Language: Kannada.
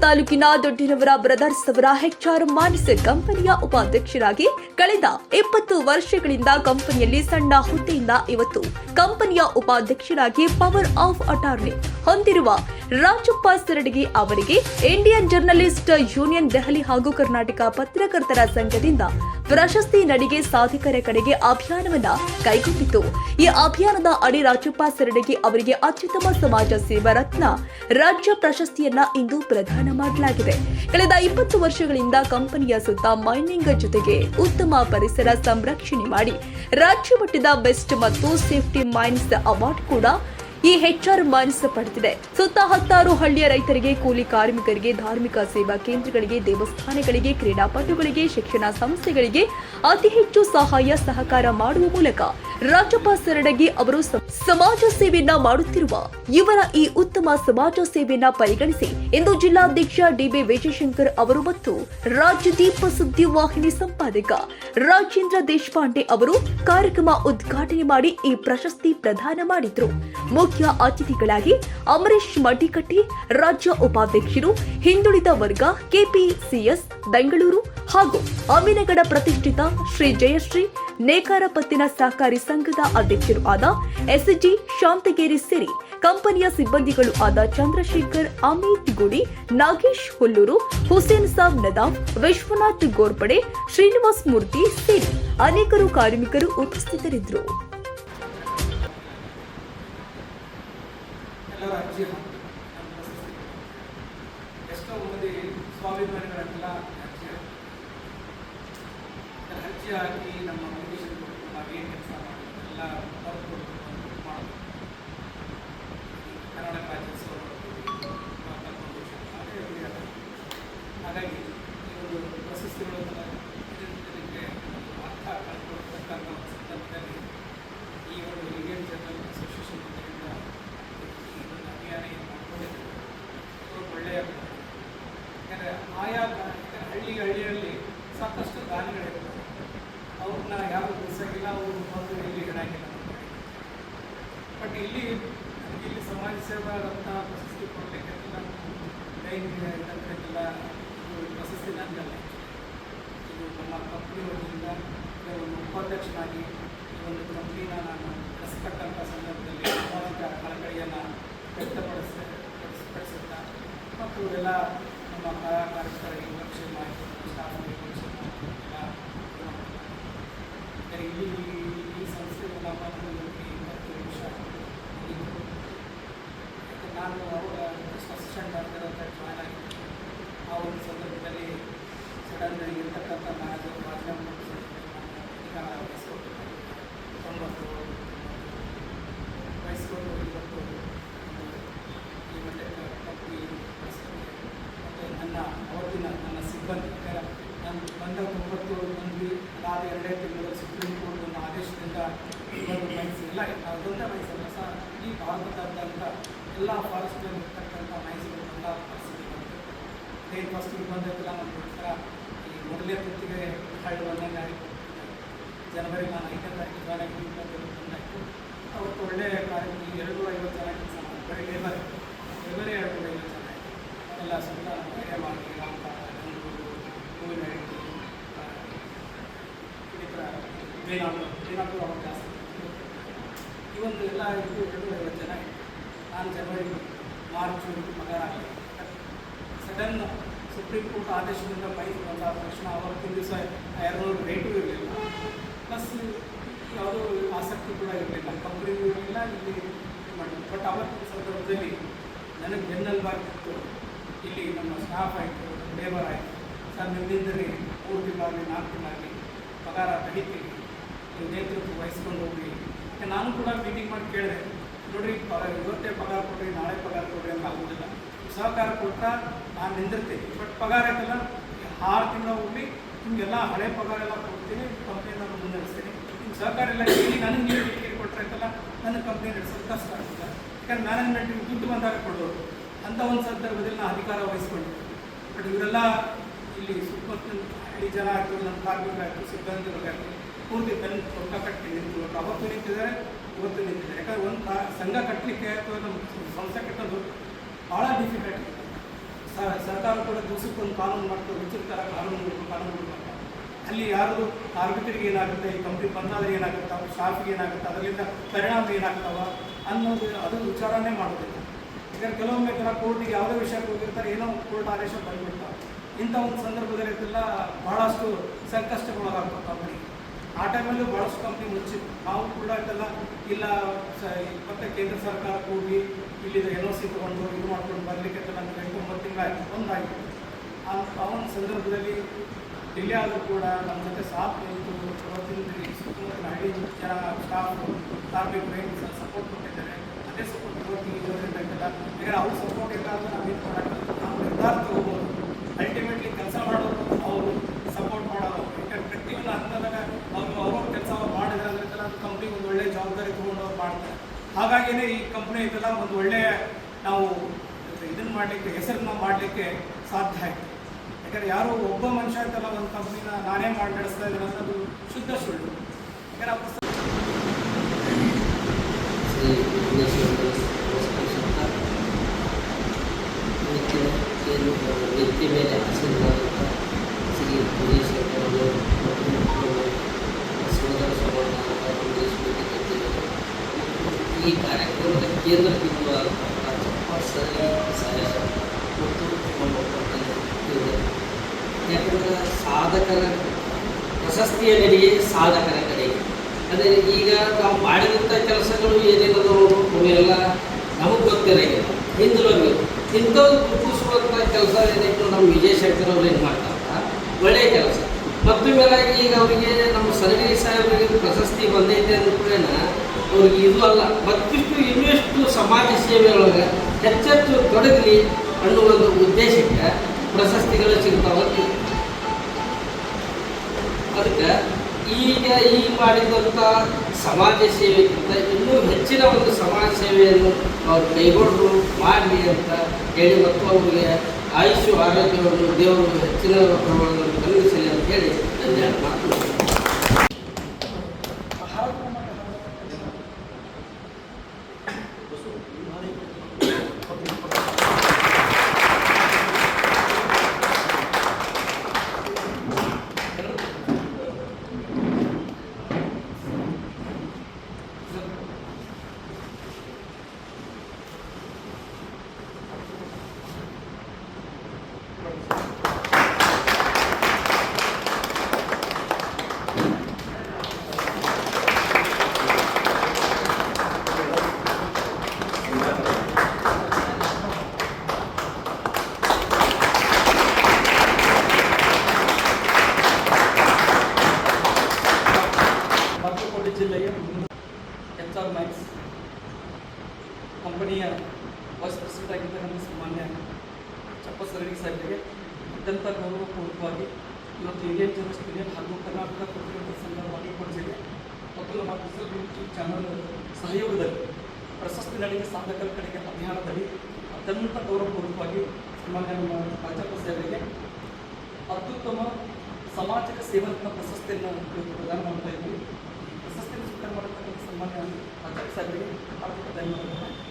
ತಾಲೂಕಿನ ದೊಡ್ಡಿನವರ ಬ್ರದರ್ಸ್ ಅವರ ಹೆಚ್ಆರ್ ಮಾನಸ್ ಕಂಪನಿಯ ಉಪಾಧ್ಯಕ್ಷರಾಗಿ ಕಳೆದ ಇಪ್ಪತ್ತು ವರ್ಷಗಳಿಂದ ಕಂಪನಿಯಲ್ಲಿ ಸಣ್ಣ ಹುದ್ದೆಯಿಂದ ಇವತ್ತು ಕಂಪನಿಯ ಉಪಾಧ್ಯಕ್ಷರಾಗಿ ಪವರ್ ಆಫ್ ಅಟಾರ್ನಿ ಹೊಂದಿರುವ ರಾಜಪ್ಪ ಸರಡಗಿ ಅವರಿಗೆ ಇಂಡಿಯನ್ ಜರ್ನಲಿಸ್ಟ್ ಯೂನಿಯನ್ ದೆಹಲಿ ಹಾಗೂ ಕರ್ನಾಟಕ ಪತ್ರಕರ್ತರ ಸಂಘದಿಂದ ಪ್ರಶಸ್ತಿ ನಡಿಗೆ ಸಾಧಕರ ಕಡೆಗೆ ಅಭಿಯಾನವನ್ನ ಕೈಗೊಂಡಿತು. ಈ ಅಭಿಯಾನದ ಅಡಿ ರಾಜಪ್ಪ ಸರಡಗಿ ಅವರಿಗೆ ಅತ್ಯುತ್ತಮ ಸಮಾಜ ಸೇವಾ ರತ್ನ ರಾಜ್ಯ ಪ್ರಶಸ್ತಿಯನ್ನ ಇಂದು ಪ್ರದಾನ ಮಾಡಲಾಗಿದೆ. ಕಳೆದ ಇಪ್ಪತ್ತು ವರ್ಷಗಳಿಂದ ಕಂಪನಿಯ ಸುತ್ತ ಮೈನಿಂಗ್ ಜೊತೆಗೆ ಉತ್ತಮ ಪರಿಸರ ಸಂರಕ್ಷಣೆ ಮಾಡಿ ರಾಜ್ಯ ಮಟ್ಟದ ಬೆಸ್ಟ್ ಮತ್ತು ಸೇಫ್ಟಿ ಮೈನ್ಸ್ ಅವಾರ್ಡ್ ಕೂಡ ಈ ಹೆಚ್ಆರ್ ಮಾನಸ ಪಡೆದಿದೆ ಸುತ್ತ ಹತ್ತಾರು ಹಳ್ಳಿಯ ರೈತರಿಗೆ, ಕೂಲಿ ಕಾರ್ಮಿಕರಿಗೆ, ಧಾರ್ಮಿಕ ಸೇವಾ ಕೇಂದ್ರಗಳಿಗೆ, ದೇವಸ್ಥಾನಗಳಿಗೆ, ಕ್ರೀಡಾಪಟುಗಳಿಗೆ, ಶಿಕ್ಷಣ ಸಂಸ್ಥೆಗಳಿಗೆ ಅತಿ ಹೆಚ್ಚು ಸಹಾಯ, ಸಹಕಾರ ಮಾಡುವ ಮೂಲಕ ರಾಜಪ್ಪ ಸರಡಗಿ ಅವರು ಸಮಾಜ ಸೇವೆಯನ್ನ ಮಾಡುತ್ತಿರುವ ಇವರ ಈ ಉತ್ತಮ ಸಮಾಜ ಸೇವೆಯನ್ನ ಪರಿಗಣಿಸಿ ಇಂದು ಜಿಲ್ಲಾಧ್ಯಕ್ಷ ಡಿಬಿ ವಿಜಯಶಂಕರ್ ಅವರು ಮತ್ತು ರಾಜ್ಯ ದೀಪ ಸುದ್ದಿ ವಾಹಿನಿ ಸಂಪಾದಕ ರಾಜೇಂದ್ರ ದೇಶಪಾಂಡೆ ಅವರು ಕಾರ್ಯಕ್ರಮ ಉದ್ಘಾಟನೆ ಮಾಡಿ ಈ ಪ್ರಶಸ್ತಿ ಪ್ರದಾನ ಮಾಡಿದ್ರು. ಮುಖ್ಯ ಅತಿಥಿಗಳಾಗಿ ಅಮರೇಶ್ ಮಡಿಕಟ್ಟಿ, ರಾಜ್ಯ ಉಪಾಧ್ಯಕ್ಷರು, ಹಿಂದುಳಿದ ವರ್ಗ, ಕೆಪಿಸಿಎಸ್, ಬೆಂಗಳೂರು ಹಾಗೂ ಅಮಿನಗಡ ಪ್ರತಿಷ್ಠಿತ ಶ್ರೀ ಜಯಶ್ರೀ ನೇಕಾರ ಪತ್ತಿನ ಸಹಕಾರಿ ಸಂಘದ ಅಧ್ಯಕ್ಷರು ಆದ ಎಸ್ಜಿ ಶಾಂತಗೇರಿ ಸಿರಿ, ಕಂಪನಿಯ ಸಿಬ್ಬಂದಿಗಳು ಆದ ಚಂದ್ರಶೇಖರ್, ಅಮಿತ್ ಗುಡಿ, ನಾಗೇಶ್ ಹುಲ್ಲೂರು, ಹುಸೇನ್ ಸಾಬ್ ನದಾಮ್, ವಿಶ್ವನಾಥ್ ಗೋರ್ಪಡೆ, ಶ್ರೀನಿವಾಸ್ ಮೂರ್ತಿ ಸೇರಿ ಅನೇಕರು ಕಾರ್ಮಿಕರು ಉಪಸ್ಥಿತರಿದ್ದರು. ಸ್ವಾಭಿಮಾನಿಗಳನ್ನೆಲ್ಲ ಅರ್ಜಿ ಹಾಕಿ ನಮ್ಮ ನಾವೇನು ಕೆಲಸ ಮಾಡಿದ್ವಿ ಎಲ್ಲ ಬರೆದು ಮಾಡಬೇಕು. ಕನ್ನಡ ರಾಜ್ಯೋತ್ಸವ ಹಾಗಾಗಿ ಈ ಒಂದು ಪ್ರಶಸ್ತಿಗಳನ್ನು ಜನರಿಗೆ ಅರ್ಥ ಕಳ್ಕೊಳ್ತಕ್ಕಂಥ ಈ ಒಂದು ಇಂಡಿಯನ್ ಜನರಲ್ ಅಸೋಸಿಯೇಷನ್ ವತಿಯಿಂದ ಈ ಒಂದು ಅಭಿಯಾನ ಏನು ಒಳ್ಳೆಯ ಯಾಕಂದರೆ ಆಯಾ ಹಳ್ಳಿ ಹಳ್ಳಿಯಲ್ಲಿ ಸಾಕಷ್ಟು ದಾನಿಗಳಿರ್ತವೆ ಅವ್ರನ್ನ ಯಾರು ಬಿಡಿಸೋಗಿಲ್ಲ ಅವರು ಬಂದು ಇಲ್ಲಿ ಇಡಾಗಿಲ್ಲ ಬಟ್ ಇಲ್ಲಿ ಇಲ್ಲಿ ಸಮಾಜ ಸೇವಾ ರತ್ನ ಪ್ರಶಸ್ತಿ ಕೊಡಲಿಕ್ಕೆ ಇದಕ್ಕೆಲ್ಲ ಇದು ಪ್ರಶಸ್ತಿ ನನ್ನಲ್ಲ ಇದು ನಮ್ಮ ಕಂಪ್ನಿ ವತಿಯಿಂದ ಕೆಲವೊಂದು ಉಪಾಧ್ಯಕ್ಷನಾಗಿ ಈ ಒಂದು ಕಂಪ್ನಿನ ನಾನು ನಡೆಸತಕ್ಕಂಥ ಸಂದರ್ಭದಲ್ಲಿ ಸಾಮಾಜಿಕ ಕಳಕಳಿಯನ್ನು ವ್ಯಕ್ತಪಡಿಸ ಪಡಿಸುತ್ತಾ ಮತ್ತು ಎಲ್ಲ ನಮ್ಮ ಕಾರ್ಯಕರ್ತರಿಗೆ ವಿಮರ್ಶೆ ಮಾಡಿ ಸ್ಟಾಫ್ಗೆ ವಿಮರ್ಶೆ ಮಾಡಿ ಎಲ್ಲ ಇದು ಮಾಡ್ತಾರೆ. ಯಾಕಂದ್ರೆ ಇಲ್ಲಿ ಈ ಸಂಸ್ಥೆಗೆ ನಮ್ಮ ಬಂದು ಇಪ್ಪತ್ತು ನಿಮಿಷ ಮುಗೀತು. ಯಾಕಂದ್ರೆ ನಾನು ಅವಾಗ ಜಸ್ಟ್ ಅಸಿಸ್ಟೆಂಟ್ ಡಾಕ್ಟರ್ ಅಂತ ಜಾಯ್ನ್ ಆಗಿದ್ದೆ ಆ ಒಂದು ಸಂದರ್ಭದಲ್ಲಿ ಸಡನ್ ಇರ್ತಕ್ಕಂಥ ಮ್ಯಾನೇಜರ್ ರಾಜೀನಾಮೆ ಅಧಿಕಾರ ವಹಿಸ್ಕೊಟ್ಟು ತೊಂಬತ್ತು ವಹಿಸ್ಕೊಂಡು ಇವತ್ತು ಈ ಮಟ್ಟಕ್ಕೆ ಕಂಪ್ನಿ ಮತ್ತು ನನ್ನ ಅವತ್ತಿನ ನನ್ನ ಸಿಬ್ಬಂದಿ ಯಾಕಂದ್ರೆ ನಾನು ಬಂದ ತೊಂಬತ್ತು ಮಂದಿ ಅದಾದ ಎರಡೇ ತಿಂಗಳು ಸುಪ್ರೀಂ ಕೋರ್ಟ್ ಒಂದು ಆದೇಶದಿಂದ ಒಂದು ಮೈನ್ಸ್ ಎಲ್ಲ ಅದೊಂದೇ ಮೈಸಲ್ಲ ಸಹ ಭಾರತದಾದ್ಯಂತ ಎಲ್ಲ ಫಾರೆಸ್ಟ್ನಲ್ಲಿ ಇರ್ತಕ್ಕಂಥ ಮೈಸೂರು ಎಲ್ಲ ಪರಿಸ್ಥಿತಿ ಫಸ್ಟಿಗೆ ಬಂದೈತಿಲ್ಲ ನಮ್ಮ ಈ ಮೊದಲೇ ತುತ್ತಿಗೆ ಹಳ್ಳಿ ಜನವರಿ ನಾನು ಐದನೇ ತಾರೀಕು ಜಾಯ್ನ್ ಆಗಿ ಇಪ್ಪತ್ತೇಳು ಬಂದಾಯಿತು. ಅವತ್ತು ಒಳ್ಳೆಯ ಕಾರ್ಯಕ್ರಮ ಎರಡು ಐವತ್ತು ಜನ ಕೆಲಸ ಮಾಡಿ ಬರೀ ಲೇಬರ್ ಲೇಬರೇ ಎರಡು ಐವತ್ತು ಜನ ಎಲ್ಲ ಸುತ್ತ ಬೇರೆ ಮಾಡಿ ಹೂವಿನ ಅವಾಗ ಜಾಸ್ತಿ ಒಂದು ಎಲ್ಲ ಇದು ಜನ ನಾನು ಜನವರಿ ಮಾರ್ಚ್ ಮಗ ಆಗಲಿ ಸಡನ್ ಸುಪ್ರೀಂ ಕೋರ್ಟ್ ಆದೇಶದಿಂದ ಬೈಕ್ ಬಂದಾದ ತಕ್ಷಣ ಅವತ್ತಿನ ದಿವಸ ಯಾರೋ ರೇಟು ಇರಲಿಲ್ಲ. ಪ್ಲಸ್ ಯಾವುದೋ ಆಸಕ್ತಿ ಕೂಡ ಇರಲಿಲ್ಲ. ಕಂಪ್ನಿಗೂ ಇರಲಿಲ್ಲ ಇಲ್ಲಿ ಮಾಡಿದ್ರು ಬಟ್ ಅವತ್ತಿನ ಸಂದರ್ಭದಲ್ಲಿ ನನಗೆ ಬೆನ್ನಲ್ಬಾರ್ದಿತ್ತು ಇಲ್ಲಿ ನಮ್ಮ ಸ್ಟಾಫ್ ಆಯಿತು ಲೇಬರ್ ಆಯಿತು. ಸರ್, ನಿಮ್ಮಿಂದಲೇ ಮೂರು ತಿಂಗಳಾಗಲಿ ನಾಲ್ಕು ತಿಂಗಳಾಗಲಿ ಪಗಾರ ತೆಗಿತೀವಿ ನೇತೃತ್ವ ವಹಿಸ್ಕೊಂಡು ಹೋಗಿ ನಾನು ಕೂಡ ಮೀಟಿಂಗ್ ಮಾಡಿ ಕೇಳಿದೆ. ನೋಡ್ರಿ ಇವತ್ತೇ ಪಗಾರ ಕೊಡ್ರಿ ನಾಳೆ ಪಗಾರ ಕೊಡ್ರಿ ಅಂತ ಆಗೋದಿಲ್ಲ. ಸಹಕಾರ ಕೊಡ್ತಾ ನಾನು ನಿಂದಿರ್ತೀನಿ. ಬಟ್ ಪಗಾರ ಐತಲ್ಲ, ಆರು ತಿಂಗಳು ಹೋಗಿ ನಿಮಗೆಲ್ಲ ಹಳೆ ಪಗಾರ ಎಲ್ಲ ಕೊಡ್ತೀನಿ ಕಂಪ್ನಿ ನಾನು ಮುನ್ನಡೆಸ್ತೀನಿ. ನಿಮ್ಮ ಸಹಕಾರ ಎಲ್ಲ ಕೇಳಿ ನನಗೆ ನೀವು ಕೊಟ್ಟರೆ ಐತಲ್ಲ ನನ್ನ ಕಂಪ್ನಿ ನಡೆಸೋದು ಕಷ್ಟ ಆಗುತ್ತೆ ಯಾಕಂದ್ರೆ ಮ್ಯಾನೇಜ್ಮೆಂಟಿಗೆ ದುಡ್ಡು ಬಂದಾಗ ಕೊಡೋರು ಅಂತ ಒಂದು ಸಂದರ್ಭದಲ್ಲಿ ನಾನು ಅಧಿಕಾರ ವಹಿಸ್ಕೊಂಡೆ. ಬಟ್ ಇವರೆಲ್ಲ ಇಲ್ಲಿ ಸುತ್ತಮುತ್ತಲಿನ ಹಳ್ಳಿ ಜನ ಆಯಿತು ನಮ್ಮ ಕಾರ್ಮಿಕರಾಯಿತು ಸಿಬ್ಬಂದಿಗಳಾಯಿತು ಪೂರ್ತಿ ಬೆನ್ನು ರೊಕ್ಕ ಕಟ್ಟಿ ನಿಂತು ಅವತ್ತು ನಿಂತಿದ್ದಾರೆ, ಇವತ್ತು ನಿಂತಿದ್ದಾರೆ. ಯಾಕಂದ್ರೆ ಒಂದು ಸಂಘ ಕಟ್ಟಲಿಕ್ಕೆ ಅಥವಾ ನಮ್ಮ ಸಂಸ್ಥೆ ಕಟ್ಟೋದು ಭಾಳ ಡಿಫಿಕಲ್ಟ್ ಸರ್ಕಾರ ಕೂಡ ದಿವಸಕ್ಕೊಂದು ಕಾನೂನು ಮಾಡ್ತಾರೆ ವಿಚಿತ್ರ ಕಾನೂನು ಕಾನೂನು ಅಲ್ಲಿ ಯಾರು ಕಾರ್ಮಿಕರಿಗೆ ಏನಾಗುತ್ತೆ, ಈ ಕಂಪ್ನಿ ಬಂದಾದ್ರೆ ಏನಾಗುತ್ತೆ, ಅವ್ರ ಸ್ಟಾಫಿಗೆ ಏನಾಗುತ್ತೆ, ಅದರಿಂದ ಪರಿಣಾಮ ಏನಾಗ್ತಾವ ಅನ್ನೋದು ಅದು ವಿಚಾರನೇ ಮಾಡೋದಿಲ್ಲ. ಯಾಕಂದ್ರೆ ಕೆಲವೊಮ್ಮೆ ಕೆಲ ಕೋರ್ಟಿಗೆ ಯಾವುದೇ ವಿಷಯಕ್ಕೆ ಹೋಗಿರ್ತಾರೆ, ಏನೋ ಕೋರ್ಟ್ ಆದೇಶ ಬಂದ್ಬಿಡ್ತಾರೆ ಇಂಥ ಒಂದು ಸಂದರ್ಭದಲ್ಲಿ ಇದೆಲ್ಲ ಭಾಳಷ್ಟು ಸಂಕಷ್ಟಗೊಳಗಾಗ್ತವೆ ಕಂಪನಿ ಆ ಟೈಮಲ್ಲಿ ಭಾಳಷ್ಟು ಕಂಪ್ನಿ ಮುಚ್ಚಿತ್ತು. ನಾವು ಕೂಡ ಇದೆಲ್ಲ ಇಲ್ಲ ಮತ್ತೆ ಕೇಂದ್ರ ಸರ್ಕಾರ ಹೋಗಿ ಇಲ್ಲಿ ಎನ್ ಒ ಸಿ ತೊಗೊಂಡು ಇದು ಮಾಡ್ಕೊಂಡು ಬರಲಿಕ್ಕೆ ನಮ್ಗೆ ಎಂಟು ಒಂಬತ್ತು ತಿಂಗಳಾಯಿತು. ಒಂದಾಗಿತ್ತು ಆ ಆ ಒಂದು ಸಂದರ್ಭದಲ್ಲಿ ಡಿಲೇ ಆದರೂ ಕೂಡ ನಮ್ಮ ಜೊತೆ ಸಾಥ್ ನಿಂತು ಅವತ್ತಿನ ಸುತ್ತಮುತ್ತಲ ಹಳ್ಳಿ ಜನ ಸ್ಟಾಫ್ ಮೈಂಡ್ ಸಹ ಸಪೋರ್ಟ್ ಕೊಟ್ಟಿದ್ದಾರೆ. ಅದೇ ಸಪೋರ್ಟ್ ಇರೋದ್ರಿಂದ ಇದೆಲ್ಲ ಯಾಕಂದ್ರೆ ಅವ್ರ ಸಪೋರ್ಟ್ ಇಲ್ಲ ಅಂದರೆ ನಾವು ಇದು ನಾವು ನಿರ್ಧಾರ ತಗೋಬೋದು ಅಲ್ಟಿಮೇಟ್ಲಿ ಕೆಲಸ ಮಾಡೋರು ಅವರು ಸಪೋರ್ಟ್ ಮಾಡೋರು ಯಾಕಂದ್ರೆ ಪ್ರತಿಯೊಂದು ಹಂತದಾಗ ಅವ್ರು ಅವ್ರವ್ರ ಕೆಲಸ ಅವ್ರು ಮಾಡಿದ್ರೆ ಅಂದ್ರೆ ಅದು ಕಂಪ್ನಿ ಒಂದು ಒಳ್ಳೆ ಜವಾಬ್ದಾರಿ ತೊಗೊಂಡು ಅವ್ರು ಮಾಡ್ತಾರೆ ಹಾಗಾಗಿನೇ ಈ ಕಂಪ್ನಿ ಇದೆಲ್ಲ ಒಂದು ಒಳ್ಳೆಯ ನಾವು ಇದನ್ನು ಮಾಡಲಿಕ್ಕೆ, ಹೆಸರನ್ನ ಮಾಡಲಿಕ್ಕೆ ಸಾಧ್ಯ ಆಯಿತು. ಯಾಕಂದ್ರೆ ಯಾರೋ ಒಬ್ಬ ಮನುಷ್ಯ ಅಂತಲ್ಲ ಒಂದು ಕಂಪ್ನಿನ ನಾನೇ ಮಾಡಿ ನಡೆಸ್ತಾ ಇದ್ದೀನಿ ಅನ್ನೋದು ಶುದ್ಧ ಸುಳ್ಳು. ಯಾಕಂದ್ರೆ ಆ ಪುಸ್ತಕ ಮೇಲೆ ಈ ಕಾರ್ಯಕ್ರಮದ ಕೇಂದ್ರ ಪಟ್ಟಣ ಇದೆ ಯಾಕಂದ್ರೆ ಸಾಧಕರ ಪ್ರಶಸ್ತಿಯ ನಡಿಗೆ ಸಾಧಕರ ಕಡೆಗೆ ಅಂದರೆ ಈಗ ನಾವು ಮಾಡಿದಂಥ ಕೆಲಸಗಳು ಏನೇನದೋ ಅವೆಲ್ಲ ನಮಗೆ ಗೊತ್ತಿರಂಗಿಲ್ಲ ಹಿಂದಿನವ್ರಿಗೆ ಇಂಥವ್ರು ಗುರುತಿಸುವಂಥ ಕೆಲಸ ಏನೈತೆ ನಮ್ಮ ವಿಜಯ ಶಂಕರ್ ಅವ್ರು ಏನು ಮಾಡ್ತಾರ ಒಳ್ಳೆಯ ಕೆಲಸ. ಮತ್ತು ಮೇಲಾಗಿ ಈಗ ಅವರಿಗೆ ನಮ್ಮ ಸರಗರಿ ಸಾಹೇಬರಿಗೆ ಪ್ರಶಸ್ತಿ ಬಂದೈತೆ ಅಂದ ಕೂಡಲೇ ಅವ್ರಿಗೆ ಇದು ಅಲ್ಲ, ಮತ್ತಿಷ್ಟು ಇನ್ನಷ್ಟು ಸಮಾಜ ಸೇವೆಯೊಳಗೆ ಹೆಚ್ಚೆಚ್ಚು ತೊಡಗಲಿ ಅನ್ನುವ ಒಂದು ಉದ್ದೇಶಕ್ಕೆ ಪ್ರಶಸ್ತಿಗಳು ಸಿಗ್ತಾವಂತ ಅದಕ್ಕೆ ಈಗ ಈ ಮಾಡಿದಂಥ ಸಮಾಜ ಸೇವೆಗಿಂತ ಇನ್ನೂ ಹೆಚ್ಚಿನ ಒಂದು ಸಮಾಜ ಸೇವೆಯನ್ನು ಅವರು ಕೈಗೊಂಡು ಮಾಡಲಿ ಅಂತ ಹೇಳಿ ಮತ್ತು ಅವರಿಗೆ ಆಯುಷು, ಆರೋಗ್ಯವನ್ನು ದೇವರು ಹೆಚ್ಚಿನ ಪ್ರಮಾಣದಲ್ಲಿ ಕಲ್ಪಿಸಲಿ ಅಂತ ಹೇಳಿ ನನ್ನ ಮಾತು. ಮ್ಯಾಕ್ಸ್ ಕಂಪನಿಯ ವೈಸ್ ಪ್ರೆಸಿಡೆಂಟ್ ಆಗಿರ್ತಕ್ಕಂಥ ಸಾಮಾನ್ಯ ಚಪ್ಪ ಸರಣಿ ಸಾಹೇಬರಿಗೆ ಅತ್ಯಂತ ಗೌರವಪೂರ್ವಕವಾಗಿ ಇವತ್ತು ಇಂಡಿಯನ್ ಜರ್ನಲಿಸ್ಟ್ ಹಾಗೂ ಕರ್ನಾಟಕ ಪತ್ರಿಕಾ ಸಂಘ ಜಿಲ್ಲೆ ಮತ್ತು ನಮ್ಮ ಡಿಜಿಟಲ್ ಯೂಟ್ಯೂಬ್ ಚಾನಲ್ ಸಹಯೋಗದಲ್ಲಿ ಪ್ರಶಸ್ತಿ ನಡಿಗೆ ಸಾಧಕರ ಕಡೆಗೆ ಅಭಿಯಾನದಲ್ಲಿ ಅತ್ಯಂತ ಗೌರವಪೂರ್ವಕವಾಗಿ ಸಾಮಾನ್ಯ ನಮ್ಮ ರಾಜಪ್ಪ ಸಾಹೇಬರಿಗೆ ಅತ್ಯುತ್ತಮ ಸಾಮಾಜಿಕ ಸೇವಂತ ಪ್ರಶಸ್ತಿಯನ್ನು ಪ್ರದಾನ ಮಾಡ್ತಾ ಇದ್ವಿ ಪ್ರಶಸ್ತಿಯನ್ನು ಸ್ವೀಕಾರ ಮಾಡತಕ್ಕಂಥ ಸನ್ಮಾನ್ಯ ರಾಜಪ್ಪ ಸಾಹೇಬರಿಗೆ ಹಾರ್ದಿಕ ಧನ್ಯವಾದಗಳು